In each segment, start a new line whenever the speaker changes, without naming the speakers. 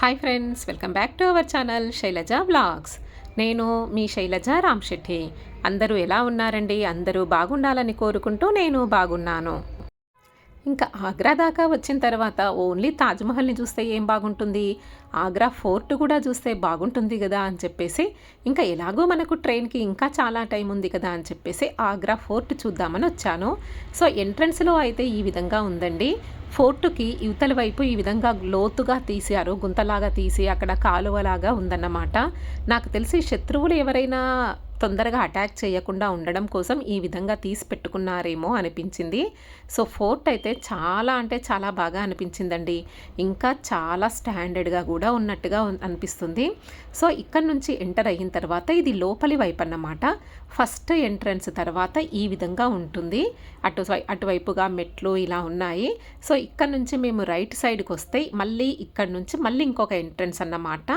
Hi friends welcome back to our channel Shailaja blogs నేను మీ శైలజ రామ్శెట్టి అందరూ ఎలా ఉన్నారండి? అందరూ బాగుండాలని కోరుకుంటూ నేను బాగున్నాను. ఇంకా ఆగ్రా దాకా వచ్చిన తర్వాత ఓన్లీ తాజ్మహల్ని చూస్తే ఏం బాగుంటుంది? ఆగ్రా ఫోర్ట్ కూడా చూస్తే బాగుంటుంది కదా అని చెప్పేసి ఇంకా ఎలాగో మనకు ట్రైన్కి ఇంకా చాలా టైం ఉంది కదా అని చెప్పేసి ఆగ్రా ఫోర్ట్ చూద్దామని వచ్చాను. సో ఎంట్రన్స్లో అయితే ఈ విధంగా ఉందండి. ఫోర్టుకి యువతల వైపు ఈ విధంగా లోతుగా తీశారు గుంతలాగా తీసి అక్కడ కాలువలాగా ఉందన్నమాట. నాకు తెలిసి శత్రువులు ఎవరైనా తొందరగా అటాక్ చేయకుండా ఉండడం కోసం ఈ విధంగా తీసి పెట్టుకున్నారేమో అనిపించింది. సో ఫోర్ట్ అయితే చాలా అంటే చాలా బాగా అనిపించిందండి. ఇంకా చాలా స్టాండర్డ్గా కూడా ఉన్నట్టుగా అనిపిస్తుంది. సో ఇక్కడ నుంచి ఎంటర్ అయిన తర్వాత ఇది లోపలి వైపు అన్నమాట. ఫస్ట్ ఎంట్రన్స్ తర్వాత ఈ విధంగా ఉంటుంది. అటు అటువైపుగా మెట్లు ఇలా ఉన్నాయి. సో ఇక్కడ నుంచి మేము రైట్ సైడ్కి వస్తే మళ్ళీ ఇక్కడ నుంచి మళ్ళీ ఇంకొక ఎంట్రన్స్ అన్నమాట.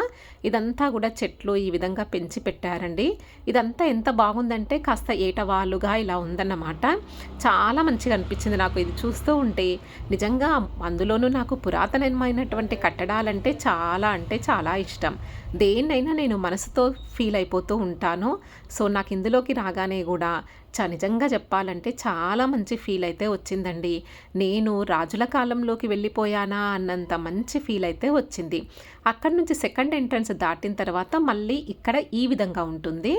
ఇదంతా కూడా చెట్లు ఈ విధంగా పెంచి పెట్టారండి. ఇదంతా ఎంత బాగుందంటే కాస్త ఏటవాలుగా ఇలా ఉందన్నమాట. చాలా మంచిగా అనిపించింది నాకు ఇది చూస్తూ ఉంటే. నిజంగా అందులోనూ నాకు పురాతనమైనటువంటి కట్టడాలంటే చాలా అంటే చాలా ఇష్టం. దేన్నైనా నేను మనసుతో ఫీల్ అయిపోతూ ఉంటాను. సో నాకు ఇందులోకి రాగానే కూడా చా నిజంగా చెప్పాలంటే చాలా మంచి ఫీల్ అయితే వచ్చిందండి. నేను రాజుల కాలంలోకి వెళ్ళిపోయానా అన్నంత మంచి ఫీల్ అయితే వచ్చింది. అక్కడి నుంచి సెకండ్ ఎంట్రన్స్ దాటిన తర్వాత మళ్ళీ ఇక్కడ ఈ విధంగా ఉంటుంది.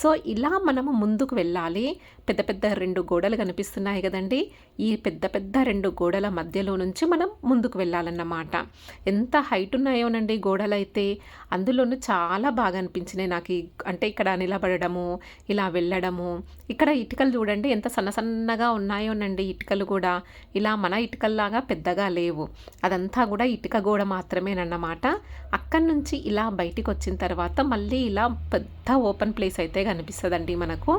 సో ఇలా మనము ముందుకు వెళ్ళాలి. పెద్ద పెద్ద రెండు గోడలు కనిపిస్తున్నాయి కదండి. ఈ పెద్ద పెద్ద రెండు గోడల మధ్యలో నుంచి మనం ముందుకు వెళ్ళాలన్నమాట. ఎంత హైట్ ఉన్నాయోనండి గోడలు అయితే అందులోనూ చాలా బాగా అనిపించినాయి నాకు అంటే ఇక్కడ నిలబడము ఇలా వెళ్ళడము. ఇక్కడ ఇటుకలు చూడండి ఎంత సన్న సన్నగా ఉన్నాయోనండి ఇటుకలు కూడా. ఇలా మన ఇటుకల్లాగా పెద్దగా లేవు. అదంతా కూడా ఇటుక గోడ మాత్రమేనన్నమాట. అక్కడి నుంచి ఇలా బయటికి వచ్చిన తర్వాత మళ్ళీ ఇలా పెద్ద ఓపెన్ ప్లేస్ అయితే కనిపిస్తుందండి మనకు.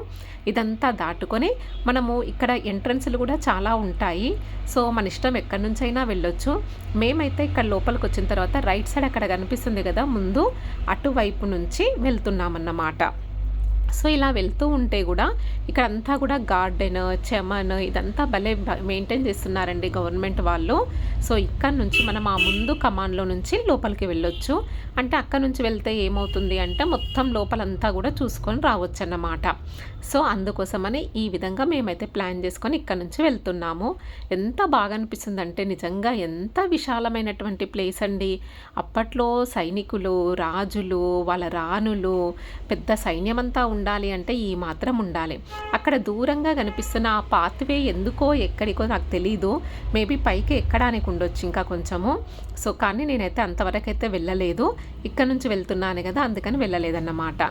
ఇదంతా దాటుకొని మనము ఇక్కడ ఎంట్రన్స్లు కూడా చాలా ఉంటాయి. సో మన ఇష్టం ఎక్కడి నుంచైనా వెళ్ళొచ్చు. మేమైతే ఇక్కడ లోపలికి వచ్చిన తర్వాత రైట్ సైడ్ అక్కడ కనిపిస్తుంది కదా ముందు అటువైపు నుంచి వెళ్తున్నామన్నమాట. సో ఇలా వెళ్తూ ఉంటే కూడా ఇక్కడ అంతా కూడా గార్డెన్ చెమన్ ఇదంతా భలే మెయింటైన్ చేస్తున్నారండి గవర్నమెంట్ వాళ్ళు. సో ఇక్కడ నుంచి మనం ఆ ముందు కమాన్లో నుంచి లోపలికి వెళ్ళొచ్చు. అంటే అక్కడ నుంచి వెళ్తే ఏమవుతుంది అంటే మొత్తం లోపలంతా కూడా చూసుకొని రావచ్చు అన్నమాట సో అందుకోసమని ఈ విధంగా మేమైతే ప్లాన్ చేసుకొని ఇక్కడ నుంచి వెళ్తున్నాము. ఎంత బాగా అనిపిస్తుంది అంటే నిజంగా ఎంత విశాలమైనటువంటి ప్లేస్ అండి. అప్పట్లో సైనికులు రాజులు వాళ్ళ రాణులు పెద్ద సైన్యమంతా ఉండాలి అంటే ఈ మాత్రం ఉండాలి. అక్కడ దూరంగా కనిపిస్తున్న ఆ పాత్వే ఎందుకో ఎక్కడికో నాకు తెలీదు. మేబీ పైకి ఎక్కడానికి ఉండొచ్చు ఇంకా కొంచెము. సో కానీ నేనైతే అంతవరకు అయితే వెళ్ళలేదు. ఇక్కడ నుంచి వెళ్తున్నాను కదా అందుకని వెళ్ళలేదన్నమాట.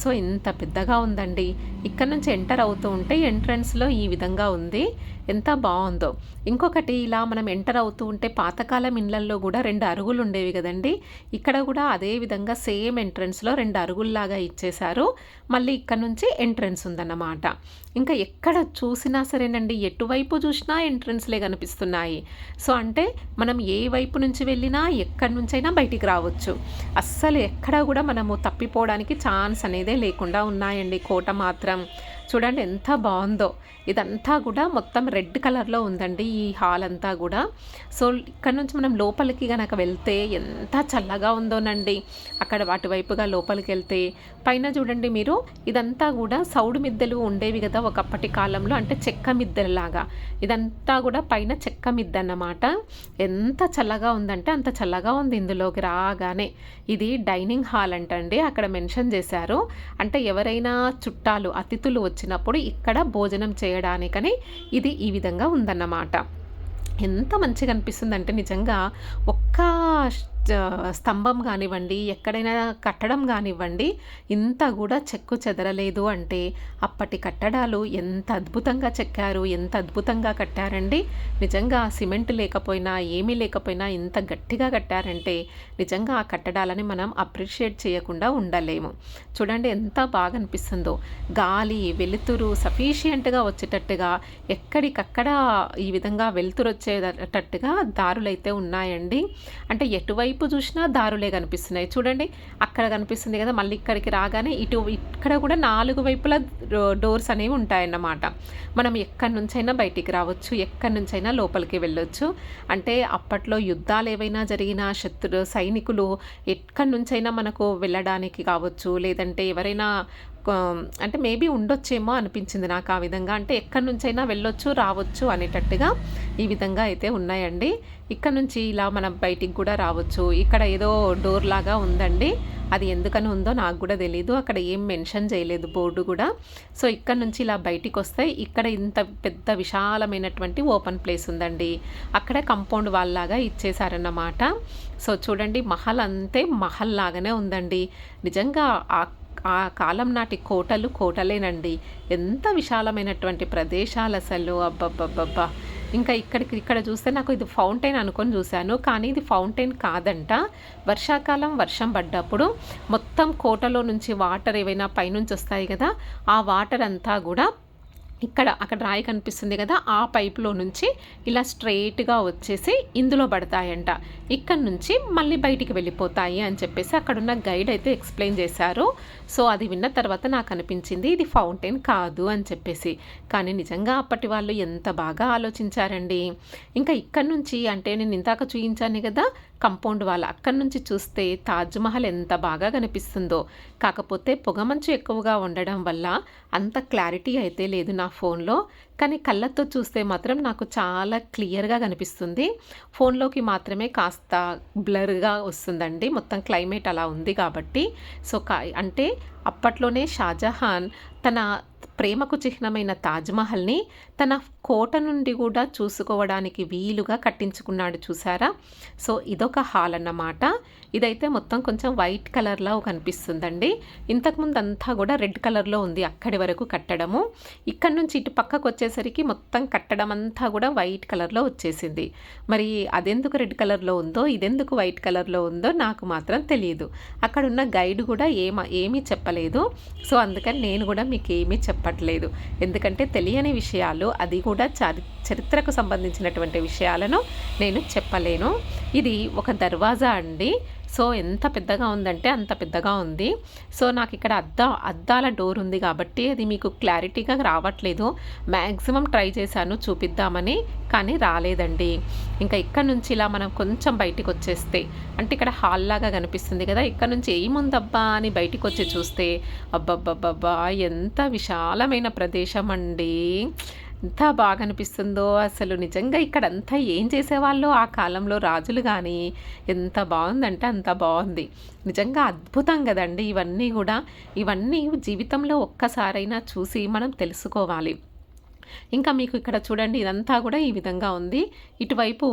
సో ఇంత పెద్దగా ఉందండి. ఇక్కడ నుంచి ఎంటర్ అవుతూ ఉంటే ఎంట్రన్స్లో ఈ విధంగా ఉంది. ఎంత బాగుందో. ఇంకొకటి ఇలా మనం ఎంటర్ అవుతూ ఉంటే పాతకాలం ఇండ్లల్లో కూడా రెండు అరుగులు ఉండేవి కదండి. ఇక్కడ కూడా అదే విధంగా సేమ్ ఎంట్రన్స్లో రెండు అరుగుల్లాగా ఇచ్చేశారు. మళ్ళీ ఇక్కడ నుంచి ఎంట్రన్స్ ఉందన్నమాట. ఇంకా ఎక్కడ చూసినా సరేనండి ఎటువైపు చూసినా ఎంట్రన్స్లే కనిపిస్తున్నాయి. సో అంటే మనం ఏ వైపు నుంచి వెళ్ళినా ఎక్కడి నుంచైనా బయటికి రావచ్చు. అస్సలు ఎక్కడ కూడా మనము తప్పిపోవడానికి ఛాన్స్ అనేదే లేకుండా ఉన్నాయండి కోట మాత్రం. చూడండి ఎంత బాగుందో. ఇదంతా కూడా మొత్తం రెడ్ కలర్లో ఉందండి ఈ హాల్ అంతా కూడా. సో ఇక్కడ నుంచి మనం లోపలికి కనుక వెళ్తే ఎంత చల్లగా ఉందోనండి. అక్కడ అటువైపుగా లోపలికి వెళ్తే పైన చూడండి మీరు ఇదంతా కూడా సౌడు మిద్దెలు ఉండేవి కదా ఒకప్పటి కాలంలో అంటే చెక్క మిద్దెలాగా ఇదంతా కూడా పైన చెక్క మిద్దె అన్నమాట. ఎంత చల్లగా ఉందంటే అంత చల్లగా ఉంది ఇందులోకి రాగానే. ఇది డైనింగ్ హాల్ అంటండి అక్కడ మెన్షన్ చేశారు. అంటే ఎవరైనా చుట్టాలు అతిథులు వచ్చినప్పుడు ఇక్కడ భోజనం చేయడానికని ఇది ఈ విధంగా ఉందన్నమాట. ఎంత మంచిగా అనిపిస్తుంది అంటే నిజంగా ఒక్క స్తంభం కానివ్వండి ఎక్కడైనా కట్టడం కానివ్వండి ఇంత కూడా చెక్కు చెదరలేదు అంటే అప్పటి కట్టడాలు ఎంత అద్భుతంగా చెక్కారు ఎంత అద్భుతంగా కట్టారండి. నిజంగా సిమెంట్ లేకపోయినా ఏమీ లేకపోయినా ఇంత గట్టిగా కట్టారంటే నిజంగా ఆ కట్టడాలని మనం అప్రిషియేట్ చేయకుండా ఉండలేము. చూడండి ఎంత బాగా అనిపిస్తుందో. గాలి వెలుతురు సఫీషియంట్గా వచ్చేటట్టుగా ఎక్కడికక్కడ ఈ విధంగా వెలుతురు వచ్చేటట్టుగా దారులైతే ఉన్నాయండి. అంటే ఎటువైపు వైపు చూసినా దారులే కనిపిస్తున్నాయి. చూడండి అక్కడ కనిపిస్తుంది కదా మళ్ళీ ఇక్కడికి రాగానే ఇటు ఇక్కడ కూడా నాలుగు వైపుల డోర్స్ అనేవి ఉంటాయన్నమాట. మనం ఎక్కడి నుంచైనా బయటికి రావచ్చు ఎక్కడి నుంచైనా లోపలికి వెళ్ళొచ్చు. అంటే అప్పట్లో యుద్ధాలు ఏవైనా జరిగినా శత్రు సైనికులు ఎక్కడి నుంచైనా మనకు వెళ్ళడానికి కావచ్చు లేదంటే ఎవరైనా అంటే మేబీ ఉండొచ్చేమో అనిపించింది నాకు ఆ విధంగా. అంటే ఎక్కడి నుంచైనా వెళ్ళొచ్చు రావచ్చు అనేటట్టుగా ఈ విధంగా అయితే ఉన్నాయండి. ఇక్కడ నుంచి ఇలా మనం బయటికి కూడా రావచ్చు. ఇక్కడ ఏదో డోర్ లాగా ఉందండి. అది ఎందుకని ఉందో నాకు కూడా తెలియదు అక్కడ ఏం మెన్షన్ చేయలేదు బోర్డు కూడా. సో ఇక్కడ నుంచి ఇలా బయటికి వస్తే ఇక్కడ ఇంత పెద్ద విశాలమైనటువంటి ఓపెన్ ప్లేస్ ఉందండి. అక్కడ కంపౌండ్ వాళ్ళలాగా ఇచ్చేసారన్నమాట సో చూడండి మహల్ అంతే మహల్ లాగానే ఉందండి. నిజంగా ఆ ఆ కాలం నాటి కోటలు కోటలేనండి. ఎంత విశాలమైనటువంటి ప్రదేశాలు అసలు. అబ్బబ్బబ్బబ్బా. ఇంకా ఇక్కడికి ఇక్కడ చూస్తే నాకు ఇది ఫౌంటైన్ అనుకొని చూశాను. కానీ ఇది ఫౌంటైన్ కాదంట. వర్షాకాలం వర్షం పడ్డప్పుడు మొత్తం కోటలో నుంచి వాటర్ ఏవైనా పైనుంచి వస్తాయి కదా ఆ వాటర్ అంతా కూడా ఇక్కడ అక్కడ రాయి కనిపిస్తుంది కదా ఆ పైపులో నుంచి ఇలా స్ట్రైట్గా వచ్చేసి ఇందులో పడతాయంట. ఇక్కడ నుంచి మళ్ళీ బయటికి వెళ్ళిపోతాయి అని చెప్పేసి అక్కడున్న గైడ్ అయితే ఎక్స్ప్లెయిన్ చేశారు. సో అది విన్న తర్వాత నాకు అనిపించింది ఇది ఫౌంటైన్ కాదు అని చెప్పేసి. కానీ నిజంగా అప్పటి వాళ్ళు ఎంత బాగా ఆలోచించారండి. ఇంకా ఇక్కడ నుంచి అంటే నేను ఇందాక చూపించాను కదా కంపౌండ్ వాళ్ళ అక్కడి నుంచి చూస్తే తాజ్మహల్ ఎంత బాగా కనిపిస్తుందో. కాకపోతే పొగమంచు ఎక్కువగా ఉండడం వల్ల అంత క్లారిటీ అయితే లేదు నా ఫోన్లో. కానీ కళ్ళతో చూస్తే మాత్రం నాకు చాలా క్లియర్గా కనిపిస్తుంది. ఫోన్లోకి మాత్రమే కాస్త బ్లర్గా వస్తుందండి. మొత్తం క్లైమేట్ అలా ఉంది కాబట్టి. సో కా అంటే అప్పట్లోనే షాజహాన్ తన ప్రేమకు చిహ్నమైన తాజ్మహల్ని తన కోట నుండి కూడా చూసుకోవడానికి వీలుగా కట్టించుకున్నాడు చూసారా? సో ఇదొక హాల్ అన్నమాట. ఇదైతే మొత్తం కొంచెం వైట్ కలర్లో కనిపిస్తుందండి. ఇంతకుముందు అంతా కూడా రెడ్ కలర్లో ఉంది అక్కడి వరకు కట్టడము. ఇక్కడ నుంచి ఇటు పక్కకు వచ్చే వచ్చేసరికి మొత్తం కట్టడం అంతా కూడా వైట్ కలర్లో వచ్చేసింది. మరి అదెందుకు రెడ్ కలర్లో ఉందో ఇదెందుకు వైట్ కలర్లో ఉందో నాకు మాత్రం తెలియదు. అక్కడ ఉన్న గైడ్ కూడా ఏమ ఏమీ చెప్పలేదు. సో అందుకని నేను కూడా మీకు ఏమీ చెప్పట్లేదు. ఎందుకంటే తెలియని విషయాలు అది కూడా చరి చరిత్రకు సంబంధించినటువంటి విషయాలను నేను చెప్పలేను. ఇది ఒక దర్వాజా అండి. సో ఎంత పెద్దగా ఉందంటే అంత పెద్దగా ఉంది. సో నాకు ఇక్కడ అద్ద అద్దాల డోర్ ఉంది కాబట్టి అది మీకు క్లారిటీగా రావట్లేదు. మ్యాక్సిమం ట్రై చేశాను చూపిద్దామని కానీ రాలేదండి. ఇంకా ఇక్కడ నుంచి ఇలా మనం కొంచెం బయటికి వచ్చేస్తే అంటే ఇక్కడ హాల్ లాగా కనిపిస్తుంది కదా ఇక్కడ నుంచి ఏముందబ్బా అని బయటికి వచ్చి చూస్తే అబ్బబ్బబ్బబ్బా ఎంత విశాలమైన ప్రదేశం అండి. ఎంత బాగా అనిపిస్తుందో అసలు నిజంగా ఇక్కడ అంతా ఏం చేసేవాళ్ళు? ఆ కాలంలో రాజులు కానీ ఎంత బాగుందంటే అంత బాగుంది. నిజంగా అద్భుతం కదండి ఇవన్నీ కూడా. ఇవన్నీ జీవితంలో ఒక్కసారైనా చూసి మనం తెలుసుకోవాలి. ఇంకా మీకు ఇక్కడ చూడండి ఇదంతా కూడా ఈ విధంగా ఉంది. ఇటువైపు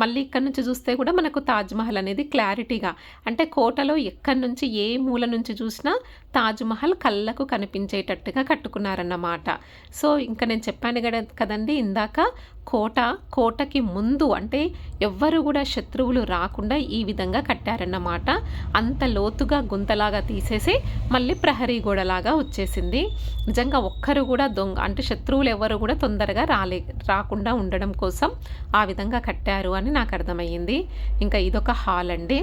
మళ్ళీ ఇక్కడ నుంచి చూస్తే కూడా మనకు తాజ్మహల్ అనేది క్లారిటీగా అంటే కోటలో ఎక్కడి నుంచి ఏ మూల నుంచి చూసినా తాజ్మహల్ కళ్ళకు కనిపించేటట్టుగా కట్టుకున్నారన్నమాట. సో ఇంకా నేను చెప్పాను కదా కదండి ఇందాక కోట కోటకి ముందు అంటే ఎవ్వరు కూడా శత్రువులు రాకుండా ఈ విధంగా కట్టారన్నమాట. అంత లోతుగా గుంతలాగా తీసేసి మళ్ళీ ప్రహరీ గోడలాగా వచ్చేసింది. నిజంగా ఒక్కరు కూడా దొంగ అంటే శత్రువులు ఎవరు కూడా తొందరగా రాలే రాకుండా ఉండడం కోసం ఆ విధంగా కట్టారు అని నాకు అర్థమయ్యింది. ఇంకా ఇదొక హాల్ అండి.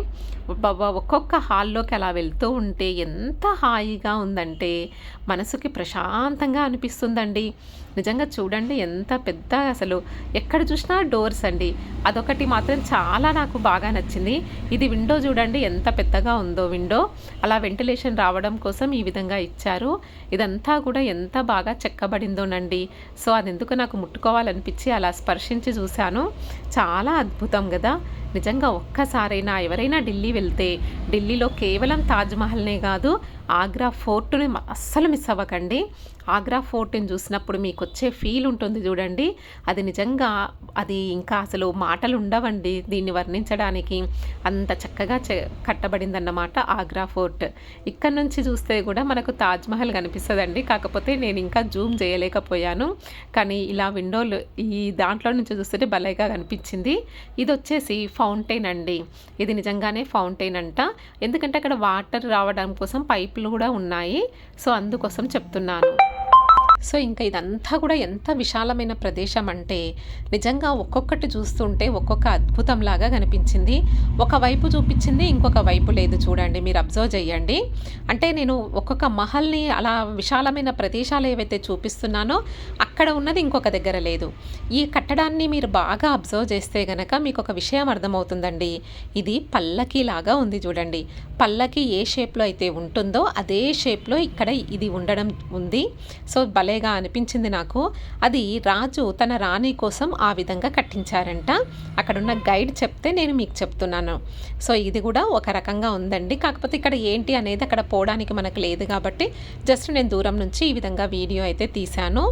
ఒక్కొక్క హాల్లోకి అలా వెళ్తూ ఉంటే ఎంత హాయిగా ఉందంటే మనసుకి ప్రశాంతంగా అనిపిస్తుందండి. నిజంగా చూడండి ఎంత పెద్ద అసలు ఎక్కడ చూసినా డోర్స్ అండి. అదొకటి మాత్రం చాలా నాకు బాగా నచ్చింది. ఇది విండో చూడండి ఎంత పెద్దగా ఉందో విండో. అలా వెంటిలేషన్ రావడం కోసం ఈ విధంగా ఇచ్చారు. ఇదంతా కూడా ఎంత బాగా చెక్కబడిందోనండి. సో అది ఎందుకు నాకు ముట్టుకోవాలనిపించి అలా స్పర్శించి చూశాను. చాలా అద్భుతం కదా నిజంగా ఒక్కసారైనా ఎవరైనా ఢిల్లీ వెళ్తే ఢిల్లీలో కేవలం తాజ్మహల్నే కాదు ఆగ్రా ఫోర్ట్ని అస్సలు మిస్ అవ్వకండి. ఆగ్రా ఫోర్ట్ని చూసినప్పుడు మీకు వచ్చే ఫీల్ ఉంటుంది చూడండి. అది నిజంగా అది ఇంకా అసలు మాటలు ఉండవండి దీన్ని వర్ణించడానికి. అంత చక్కగా చె కట్టబడిందన్నమాట ఆగ్రా ఫోర్ట్. ఇక్కడ నుంచి చూస్తే కూడా మనకు తాజ్మహల్ కనిపిస్తుందండి. కాకపోతే నేను ఇంకా జూమ్ చేయలేకపోయాను. కానీ ఇలా విండోలు ఈ దాంట్లో నుంచి చూస్తే భలేగా కనిపించింది. ఇది వచ్చేసి ఫౌంటైన్ అండి. ఇది నిజంగానే ఫౌంటైన్ అంట. ఎందుకంటే అక్కడ వాటర్ రావడం కోసం పైప్ కూడా ఉన్నాయి. సో అందుకోసం చెప్తున్నాను. సో ఇంకా ఇదంతా కూడా ఎంత విశాలమైన ప్రదేశం అంటే నిజంగా ఒక్కొక్కటి చూస్తుంటే ఒక్కొక్క అద్భుతంలాగా కనిపించింది. ఒకవైపు చూపించింది ఇంకొక వైపు లేదు చూడండి మీరు అబ్జర్వ్ చేయండి. అంటే నేను ఒక్కొక్క మహల్ని అలా విశాలమైన ప్రదేశాలు ఏవైతే చూపిస్తున్నానో అక్కడ ఉన్నది ఇంకొక దగ్గర లేదు. ఈ కట్టడాన్ని మీరు బాగా అబ్జర్వ్ చేస్తే గనక మీకు ఒక విషయం అర్థమవుతుందండి. ఇది పల్లకి లాగా ఉంది చూడండి. పల్లకి ఏ షేప్లో అయితే ఉంటుందో అదే షేప్లో ఇక్కడ ఇది ఉండడం ఉంది. సో భలేగా అనిపించింది నాకు. అది రాజు తన రాణి కోసం ఆ విధంగా కట్టించారంట. అక్కడున్న గైడ్ చెప్తే నేను మీకు చెప్తున్నాను. సో ఇది కూడా ఒక రకంగా ఉందండి. కాకపోతే ఇక్కడ ఏంటి అనేది అక్కడ పోవడానికి మనకు లేదు కాబట్టి జస్ట్ నేను దూరం నుంచి ఈ విధంగా వీడియో అయితే తీశాను.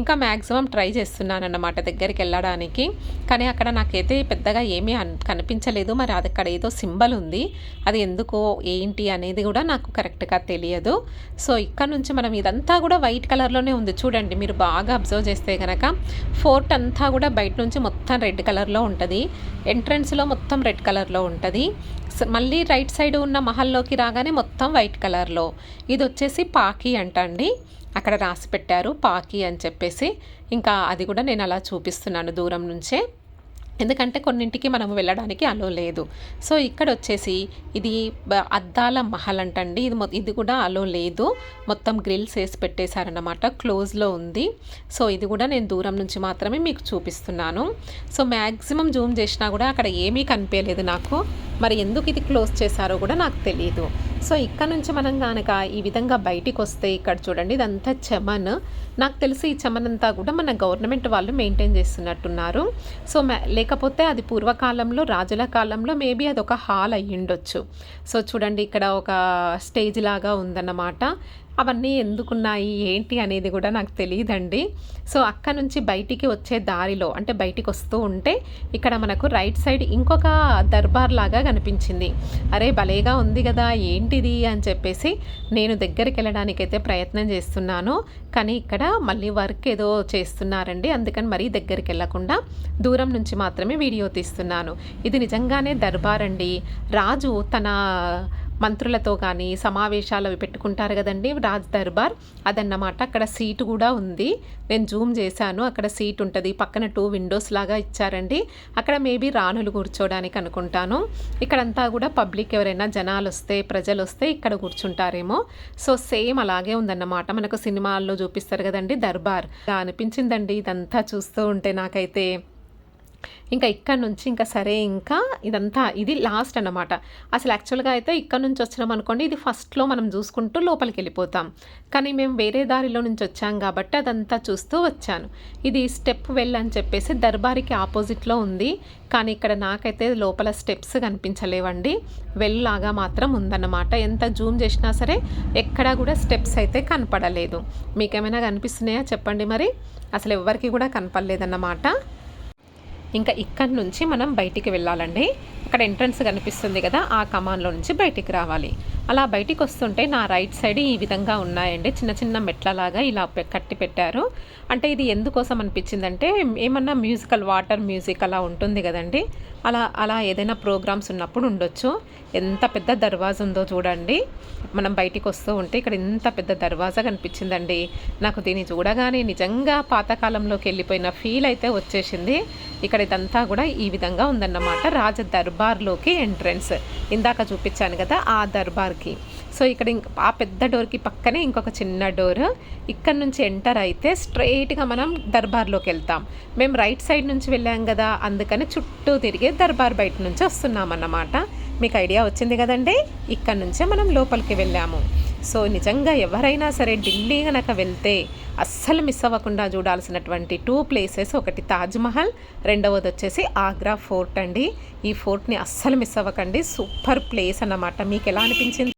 ఇంకా మ్యాక్సిమం ట్రై చేస్తున్నాను అన్నమాట దగ్గరికి వెళ్ళడానికి. కానీ అక్కడ నాకైతే పెద్దగా ఏమీ కనిపించలేదు. మరి అది అక్కడ ఏదో సింబల్ ఉంది. అది ఎందుకో ఏంటి అనేది కూడా నాకు కరెక్ట్గా తెలియదు. సో ఇక్కడ నుంచి మనం ఇదంతా కూడా వైట్ కలర్లోనే ఉంది. చూడండి మీరు బాగా అబ్జర్వ్ చేస్తే కనుక ఫోర్ట్ అంతా కూడా బయట నుంచి మొత్తం రెడ్ కలర్లో ఉంటుంది. ఎంట్రన్స్లో మొత్తం రెడ్ కలర్లో ఉంటుంది. మళ్ళీ రైట్ సైడ్ ఉన్న మహల్లోకి రాగానే మొత్తం వైట్ కలర్లో. ఇది వచ్చేసి పాకి అంట అండి అక్కడ రాసి పెట్టారు పాకి అని చెప్పేసి. ఇంకా అది కూడా నేను అలా చూపిస్తున్నాను దూరం నుంచే. ఎందుకంటే కొన్నింటికి మనం వెళ్ళడానికి అలో లేదు. సో ఇక్కడ వచ్చేసి ఇది అద్దాల మహల్ అంటండి. ఇది ఇది కూడా అలో లేదు. మొత్తం గ్రిల్స్ వేసి పెట్టేశారన్నమాట. క్లోజ్లో ఉంది. సో ఇది కూడా నేను దూరం నుంచి మాత్రమే మీకు చూపిస్తున్నాను. సో మ్యాక్సిమం జూమ్ చేసినా కూడా అక్కడ ఏమీ కనిపించలేదు నాకు. మరి ఎందుకు ఇది క్లోజ్ చేశారో కూడా నాకు తెలియదు సో ఇక్కడ నుంచి మనం కనుక ఈ విధంగా బయటికి వస్తే ఇక్కడ చూడండి ఇదంతా చమన్. నాకు తెలిసి ఈ చమన్ అంతా కూడా మన గవర్నమెంట్ వాళ్ళు మెయింటైన్ చేస్తున్నట్టున్నారు. సో లేకపోతే అది పూర్వకాలంలో రాజుల కాలంలో మేబీ అది ఒక హాల్ అయ్యిండొచ్చు. సో చూడండి ఇక్కడ ఒక స్టేజ్ లాగా ఉందన్నమాట. అవన్నీ ఎందుకున్నాయి? ఏంటి అనేది కూడా నాకు తెలియదండి సో అక్కడ నుంచి బయటికి వచ్చే దారిలో అంటే బయటికి వస్తూ ఉంటే ఇక్కడ మనకు రైట్ సైడ్ ఇంకొక దర్బార్ లాగా కనిపించింది. అరే భలేగా ఉంది కదా ఏంటిది అని చెప్పేసి నేను దగ్గరికి వెళ్ళడానికైతే ప్రయత్నం చేస్తున్నాను. కానీ ఇక్కడ మళ్ళీ వర్క్ ఏదో చేస్తున్నారండి. అందుకని మరీ దగ్గరికి వెళ్ళకుండా దూరం నుంచి మాత్రమే వీడియో తీస్తున్నాను. ఇది నిజంగానే దర్బార్ అండి. రాజు తన మంత్రులతో కానీ సమావేశాలు అవి పెట్టుకుంటారు కదండి రాజ్ దర్బార్. అదన్నమాట. అక్కడ సీటు కూడా ఉంది. నేను జూమ్ చేశాను. అక్కడ సీట్ ఉంటుంది. పక్కన టూ విండోస్ లాగా ఇచ్చారండి. అక్కడ మేబీ రాణులు కూర్చోడానికి అనుకుంటాను. ఇక్కడంతా కూడా పబ్లిక్ ఎవరైనా జనాలు వస్తే ప్రజలు వస్తే ఇక్కడ కూర్చుంటారేమో. సో సేమ్ అలాగే ఉందన్నమాట. మనకు సినిమాల్లో చూపిస్తారు కదండి దర్బార్. అనిపించిందండి ఇదంతా చూస్తూ ఉంటే నాకైతే. ఇంకా ఇక్కడ నుంచి ఇంకా సరే ఇంకా ఇదంతా ఇది లాస్ట్ అన్నమాట. అసలు యాక్చువల్గా అయితే ఇక్కడ నుంచి వచ్చినాం అనుకోండి ఇది ఫస్ట్లో మనం చూసుకుంటూ లోపలికి వెళ్ళిపోతాం. కానీ మేము వేరే దారిలో నుంచి వచ్చాం కాబట్టి అదంతా చూస్తూ వచ్చాను. ఇది స్టెప్ వెల్ అని చెప్పేసి దర్బారికి ఆపోజిట్లో ఉంది. కానీ ఇక్కడ నాకైతే లోపల స్టెప్స్ కనిపించలేవండి. వెల్ లాగా మాత్రం ఉందన్నమాట. ఎంత జూమ్ చేసినా సరే ఎక్కడా కూడా స్టెప్స్ అయితే కనపడలేదు. మీకేమైనా కనిపిస్తున్నాయా చెప్పండి మరి? అసలు ఎవరికి కూడా కనపడలేదన్నమాట. ఇంకా ఇక్కడ నుంచి మనం బయటికి వెళ్ళాలండి. అక్కడ ఎంట్రన్స్ కనిపిస్తుంది కదా ఆ కమాన్లో నుంచి బయటికి రావాలి. అలా బయటికి వస్తుంటే నా రైట్ సైడ్ ఈ విధంగా ఉన్నాయండి. చిన్న చిన్న మెట్లలాగా ఇలా కట్టి పెట్టారు. అంటే ఇది ఎందుకోసం అనిపించిందంటే ఏమన్నా మ్యూజికల్ వాటర్ మ్యూజిక్ అలా ఉంటుంది కదండి. అలా అలా ఏదైనా ప్రోగ్రామ్స్ ఉన్నప్పుడు ఉండొచ్చు. ఎంత పెద్ద దర్వాజా ఉందో చూడండి. మనం బయటికి వస్తూ ఉంటే ఇక్కడ ఇంత పెద్ద దర్వాజా కనిపించిందండి. నాకు దీన్ని చూడగానే నిజంగా పాతకాలంలోకి వెళ్ళిపోయిన ఫీల్ అయితే వచ్చేసింది. ఇక్కడ ఇదంతా కూడా ఈ విధంగా ఉందన్నమాట. రాజ దర్బార్లోకి ఎంట్రన్స్ ఇందాక చూపించాను కదా ఆ డోర్కి. సో ఇక్కడ ఇంక ఆ పెద్ద డోర్కి పక్కనే ఇంకొక చిన్న డోర్. ఇక్కడ నుంచి ఎంటర్ అయితే స్ట్రైట్గా మనం దర్బార్లోకి వెళ్తాం. మేము రైట్ సైడ్ నుంచి వెళ్ళాం కదా అందుకని చుట్టూ తిరిగే దర్బార్ బయట నుంచి వస్తున్నాం అన్నమాట మీకు ఐడియా వచ్చింది కదండి? ఇక్కడ నుంచే మనం లోపలికి వెళ్ళాము. సో నిజంగా ఎవరైనా సరే ఢిల్లీ కనుక వెళ్తే అస్సలు మిస్ అవ్వకుండా చూడాల్సినటువంటి టూ ప్లేసెస్ ఒకటి తాజ్మహల్ రెండవది వచ్చేసి ఆగ్రా ఫోర్ట్ అండి. ఈ ఫోర్ట్ని అస్సలు మిస్ అవ్వకండి. సూపర్ ప్లేస్ అన్నమాట. మీకు ఎలా అనిపించింది?